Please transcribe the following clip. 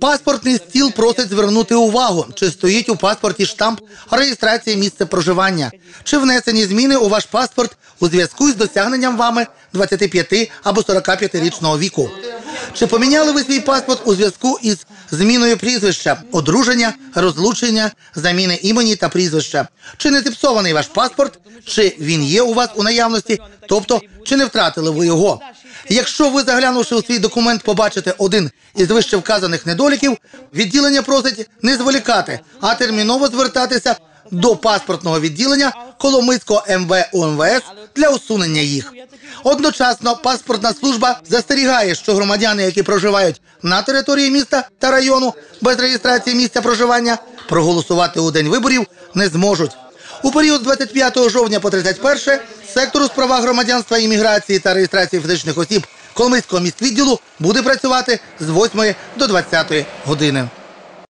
Паспортний стіл просить звернути увагу, чи стоїть у паспорті штамп реєстрації місця проживання, чи внесені зміни у ваш паспорт у зв'язку з досягненням вами 25 або 45-річного віку. Чи поміняли ви свій паспорт у зв'язку із зміною прізвища, одруження, розлучення, заміни імені та прізвища? Чи не зіпсований ваш паспорт, чи він є у вас у наявності, тобто чи не втратили ви його? Якщо ви, заглянувши у свій документ, побачите один із вище вказаних недоліків, відділення просить не зволікати, а терміново звертатися до паспортного відділення Коломийського МВ УМВС для усунення їх. Одночасно паспортна служба застерігає, що громадяни, які проживають на території міста та району без реєстрації місця проживання, проголосувати у день виборів не зможуть. У період з 25 жовтня по 31 сектору справа громадянства, імміграції та реєстрації фізичних осіб Коломийського міськвідділу буде працювати з 8 до 20 години.